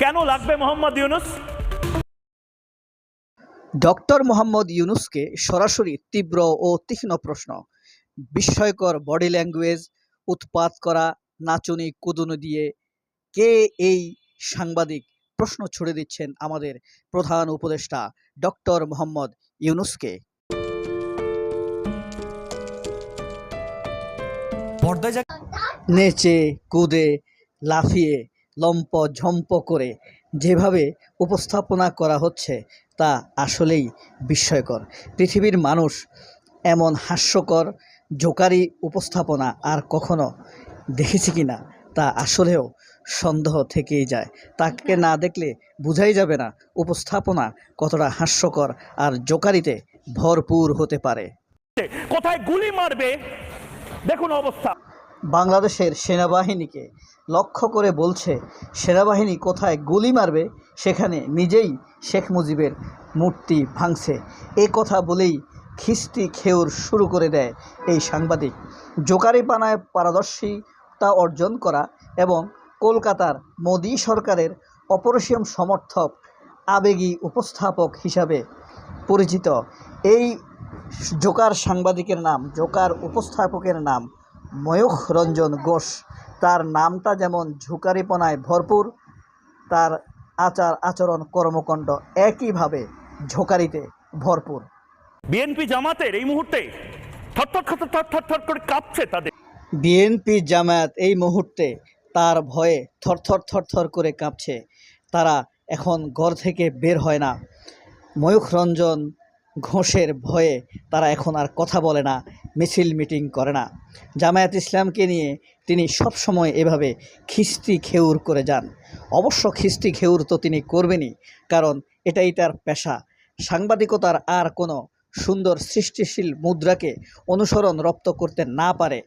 কেন লাগবে মোহাম্মদ ইউনুস? ডক্টর মোহাম্মদ ইউনুসকে সরাসরি তীব্র ও তীক্ষ্ণ প্রশ্ন। বিস্ময়কর বডি ল্যাঙ্গুয়েজ উৎপাত করা নাচনি কুদুনি দিয়ে কে এই সাংবাদিক প্রশ্ন ছুড়ে দিচ্ছেন আমাদের প্রধান উপদেষ্টা ডক্টর মোহাম্মদ ইউনুসকে? পর্দায় নেচে কুদে লাফিয়ে লম্প ঝম্প করে যেভাবে উপস্থাপনা করা হচ্ছে তা আসলেই বিস্ময়কর। পৃথিবীর মানুষ এমন হাস্যকর জোকারি উপস্থাপনা আর কখনো দেখেছি কি না তা আসলেও সন্দেহ থেকেই যায়। তাকে না দেখলে বোঝাই যাবে না উপস্থাপনা কতটা হাস্যকর আর জোকারিতে ভরপুর হতে পারে। কোথায় গুলি মারবে? দেখুন অবস্থা। বাংলাদেশের সেনাবাহিনীকে লক্ষ্য করে বলছে, সেনাবাহিনী কোথায় গুলি মারবে? সেখানে নিজেই শেখ মুজিবের মূর্তি ভাঙছে। এ কথা বলেই খিস্তি খেউর শুরু করে দেয় এই সাংবাদিক। জোকারি পানায় পারদর্শিতা অর্জন করা এবং কলকাতার মোদী সরকারের অপরিসীম সমর্থক, আবেগী উপস্থাপক হিসাবে পরিচিত। এই জোকার সাংবাদিকের নাম, জোকার উপস্থাপকের নাম ময়ূখ রঞ্জন ঘোষ। তার নামটা যেমন ঝুকারিপনায় ভরপুর তার আচার আচরণ কর্মকাণ্ড একইভাবে ঝোকারিতে ভরপুর। বিএনপি জামাতের এই মুহূর্তে করে কাঁপছে তাদের। বিএনপি জামায়াত এই মুহূর্তে তার ভয়ে থরথর থরথর করে কাঁপছে। তারা এখন ঘর থেকে বের হয় না। ময়ূখ রঞ্জন ঘোষের ভয়ে তারা এখন আর কথা বলে না। মিছিল মিটিং করে না। জামায়াত ইসলামকে নিয়ে তিনি সব সময় এভাবে খিস্তি খেউর করে যান। অবশ্য খিস্তি খেউর তো তিনি করবেনই, কারণ এটাই তার পেশা। সাংবাদিকতার আর কোনো সুন্দর সৃষ্টিশীল মুদ্রাকে অনুসরণ রপ্ত করতে না পারে।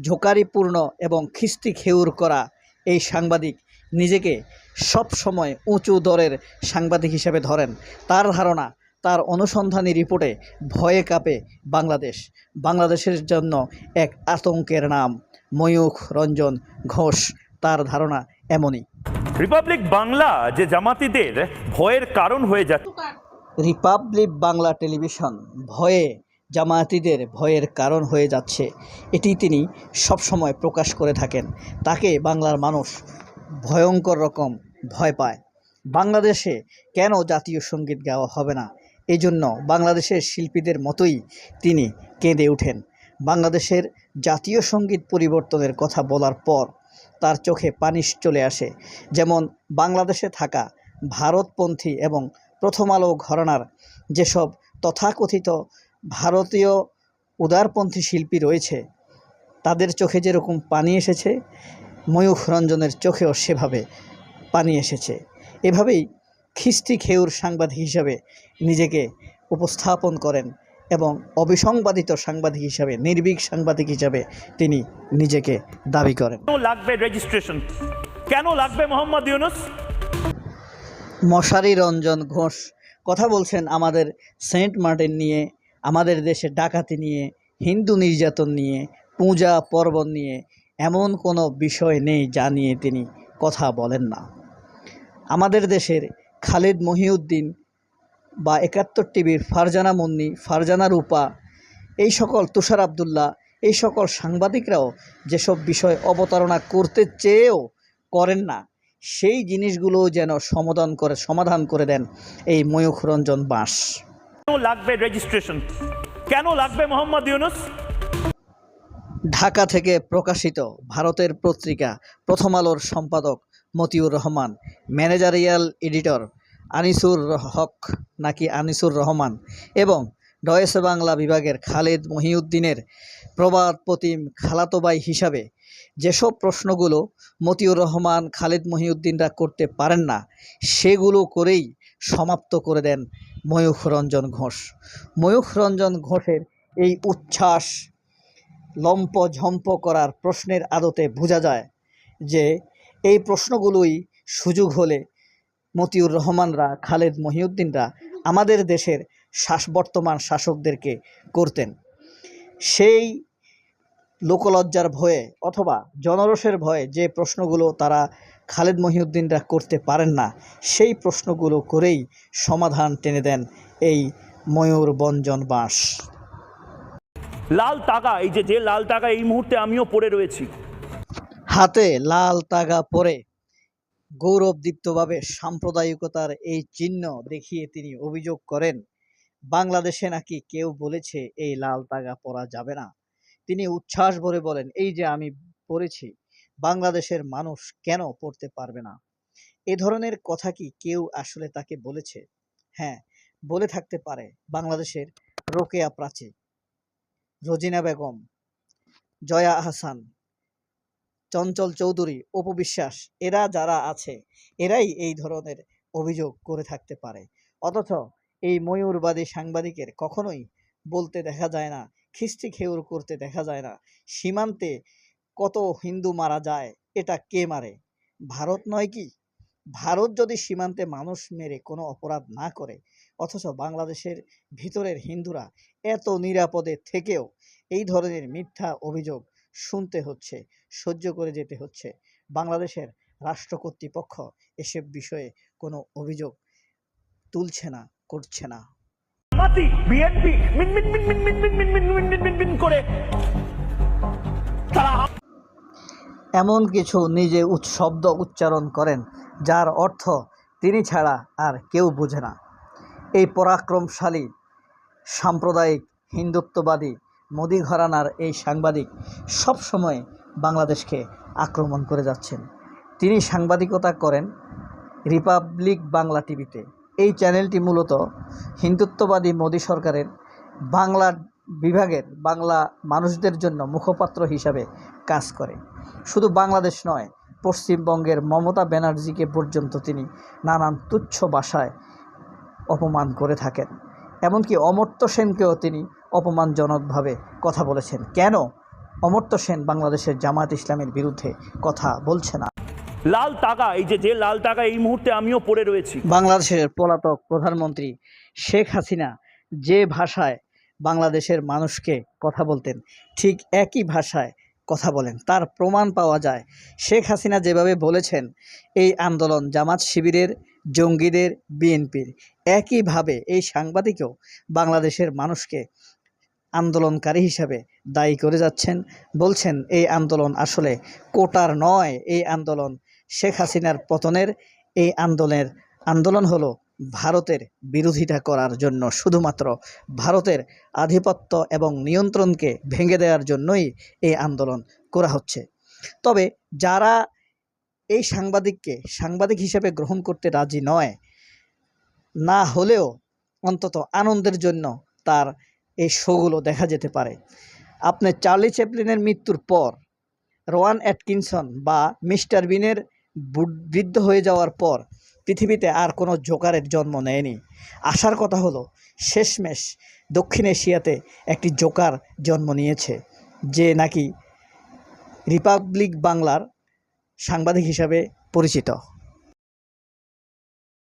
ঝোকারিপূর্ণ এবং খিস্তি খেউর করা এই সাংবাদিক নিজেকে সব সময় উঁচু দরের সাংবাদিক হিসেবে ধরেন। তার ধারণা তার অনুসন্ধানী রিপোর্টে ভয়ে কাঁপে বাংলাদেশ। বাংলাদেশের জন্য এক আতঙ্কের নাম। ময়ূখ রঞ্জন ঘোষ তার ধারণা এমনই। রিপাবলিক বাংলা যে জামাতিদের ভয়ের কারণ হয়ে যাচ্ছে। রিপাবলিক বাংলা টেলিভিশন ভয়ে জামায়াতিদের ভয়ের কারণ হয়ে যাচ্ছে। এটি তিনি সবসময় প্রকাশ করে থাকেন। তাকে বাংলার মানুষ ভয়ঙ্কর রকম ভয় পায়। বাংলাদেশে কেন জাতীয় সংগীত গাওয়া হবে না? এই জন্য বাংলাদেশের শিল্পীদের মতোই তিনি কেঁদে ওঠেন। বাংলাদেশের জাতীয় সংগীত পরিবর্তনের কথা বলার পর তার চোখে পানি চলে আসে। যেমন বাংলাদেশে থাকা ভারতপন্থী এবং প্রথম আলো ঘরানার যেসব তথাকথিত ভারতীয় উদারপন্থী শিল্পী রয়েছে, তাদের চোখে যেরকম পানি এসেছে, ময়ূখ রঞ্জনের চোখেও সেভাবে পানি এসেছে। এভাবেই খিস্তি খেউর সাংবাদিক হিসাবে নিজেকে উপস্থাপন করেন এবং অবিসংবাদিত সাংবাদিক হিসাবে নির্ভীক সাংবাদিক হিসাবে তিনি নিজেকে দাবি করেন। কেন লাগবে রেজিস্ট্রেশন কেন লাগবে মোহাম্মদ ইউনুস? মশারি রঞ্জন ঘোষ কথা বলছেন আমাদের সেন্ট মার্টিন নিয়ে আমাদের দেশে ডাকাতি নিয়ে হিন্দু নির্যাতন নিয়ে পূজা পর্বণ নিয়ে এমন কোনো বিষয় নেই যা নিয়ে তিনি কথা বলেন না। আমাদের দেশের খালিদ মহিউদ্দিন বা একাত্তর টিভির ফারজানা মুন্নি ফারজানা রূপা এই সকল তুষার আবদুল্লাহ এই সকল সাংবাদিকরাও যেসব বিষয় অবতারণা করতে চেয়েও করেন না সেই জিনিসগুলো যেন সমাধান করে সমাধান করে দেন এই ময়ূখ রঞ্জন কেন লাগবে রেজিস্ট্রেশন কেন লাগবে মোহাম্মদ ইউনুস? ঢাকা থেকে প্রকাশিত ভারতের পত্রিকা প্রথম আলোর সম্পাদক মতিউর রহমান ম্যানেজারিয়াল এডিটর আনিসুর হক নাকি আনিসুর রহমান? এবং ডয়েসে বাংলা বিভাগের খালেদ মহিউদ্দিনের প্রবাদ প্রতিম খালাতোবাই হিসাবে যেসব প্রশ্নগুলো মতিউর রহমান, খালেদ মহিউদ্দিনরা করতে পারেন না, সেগুলো করেই সমাপ্ত করে দেন ময়ূখ রঞ্জন ঘোষ। ময়ূখ রঞ্জন ঘোষের এই উচ্ছ্বাস লম্প ঝম্প করার প্রশ্নের আদতে বোঝা যায় যে এই প্রশ্নগুলোই সুযোগ হলে মতিউর রহমানরা খালেদ মহিউদ্দিনরা আমাদের দেশের শাস বর্তমান শাসকদেরকে করতেন। সেই লোকলজ্জার ভয়ে অথবা জনরসের ভয়ে যে প্রশ্নগুলো তারা খালেদ মহিউদ্দিনরা করতে পারেন না সেই প্রশ্নগুলো করেই সমাধান টেনে দেন এই ময়ূর বঞ্জন বাঁশ। লাল তাগা এই যে যে লাল তাগা এই মুহূর্তে আমিও পড়ে রয়েছি। হাতে লাল তাগা পরে গৌরবদীপ্তভাবে সাম্প্রদায়িকতার এই চিহ্ন দেখিয়ে তিনি অভিযোগ করেন, বাংলাদেশে নাকি কেউ বলেছে এই লাল তাগা পরা যাবে না। তিনি উচ্ছ্বাস ভরে বলেন, এই যে আমি পড়েছি, বাংলাদেশের মানুষ কেন পড়তে পারবে না? এ ধরনের কথা কি কেউ আসলে তাকে বলেছে? হ্যাঁ বলে থাকতে পারে, বাংলাদেশের রোকেয়া প্রাচী রোজিনা বেগম, জয়া আহসান চঞ্চল চৌধুরী, অপু বিশ্বাস, এরা যারা আছে, এরাই এই ধরনের অভিযোগ করে থাকতে পারে। অথচ এই ময়ূরবাদী সাংবাদিকের কখনোই বলতে দেখা যায় না খিস্টি খেউর করতে দেখা যায় না, সীমান্তে কত হিন্দু মারা যায়, এটা কে মারে? ভারত নয় কি? ভারত যদি সীমান্তে মানুষ মেরে কোনো অপরাধ না করে, অথচ বাংলাদেশের ভিতরের হিন্দুরা এত নিরাপদে থেকেও এই ধরনের মিথ্যা অভিযোগ শুনতে হচ্ছে সহ্য করে যেতে হচ্ছে বাংলাদেশের রাষ্ট্র কর্তৃপক্ষ এসব বিষয়ে কোনো অভিযোগ তুলছে না করছে না জামাতি বিএনপি মিন মিন মিন মিন মিন মিন মিন মিন মিন মিন মিন মিন করে এমন কিছু নিজে শব্দ উচ্চারণ করেন যার অর্থ তিনি ছাড়া আর কেউ বোঝে না এই পরাক্রমশালী সাম্প্রদায়িক হিন্দুত্ববাদী মোদি ঘরানার এই সাংবাদিক সবসময় বাংলাদেশকে আক্রমণ করে যাচ্ছেন। তিনি সাংবাদিকতা করেন রিপাবলিক বাংলা টিভিতে। এই চ্যানেলটি মূলত হিন্দুত্ববাদী মোদী সরকারের বাংলা বিভাগের বাংলা মানুষদের জন্য মুখপাত্র হিসাবে কাজ করে। শুধু বাংলাদেশ নয়, পশ্চিমবঙ্গের মমতা ব্যানার্জিকে পর্যন্ত তিনি নানান তুচ্ছ ভাষায় অপমান করে থাকেন। এমনকি অমর্ত্য সেনকেও তিনি অপমানজনকভাবে কথা বলেছেন। কেন? অমর্ত্য সেন বাংলাদেশের জামাত ইসলামের বিরুদ্ধে কথা বলছে না। লাল টাকা এই যে যে লাল টাকা এই মুহূর্তে আমিও পড়ে রয়েছি। বাংলাদেশের পলাতক প্রধানমন্ত্রী শেখ হাসিনা যে ভাষায় বাংলাদেশের মানুষকে কথা বলতেন ঠিক একই ভাষায় কথা বলেন। তার প্রমাণ পাওয়া যায়। শেখ হাসিনা যেভাবে বলেছেন এই আন্দোলন জামাত শিবিরের জঙ্গিদের বিএনপির। একইভাবে এই সাংবাদিকও বাংলাদেশের মানুষকে আন্দোলনকারী হিসাবে দায়ী করে যাচ্ছেন। বলছেন, এই আন্দোলন আসলে কোটার নয়। এই আন্দোলন শেখ হাসিনার পতনের, এই আন্দোলনের আন্দোলন হলো ভারতের বিরোধিতা করার জন্য। শুধুমাত্র ভারতের আধিপত্য এবং নিয়ন্ত্রণকে ভেঙে দেওয়ার জন্যই এই আন্দোলন করা হচ্ছে। তবে যারা এই সাংবাদিককে সাংবাদিক হিসেবে গ্রহণ করতে রাজি নয় না হলেও অন্তত আনন্দের জন্য তার এই শোগুলো দেখা যেতে পারে। আপনি চার্লি চ্যাপলিনের মৃত্যুর পর, রোয়ান অ্যাটকিনসন বা মিস্টার বিনের বৃদ্ধ হয়ে যাওয়ার পর পৃথিবীতে আর কোনো জোকারের জন্ম নেয়নি। আসার কথা হলো, শেষমেশ দক্ষিণ এশিয়াতে একটি জোকার জন্ম নিয়েছে, যে নাকি রিপাবলিক বাংলার সাংবাদিক হিসাবে পরিচিত।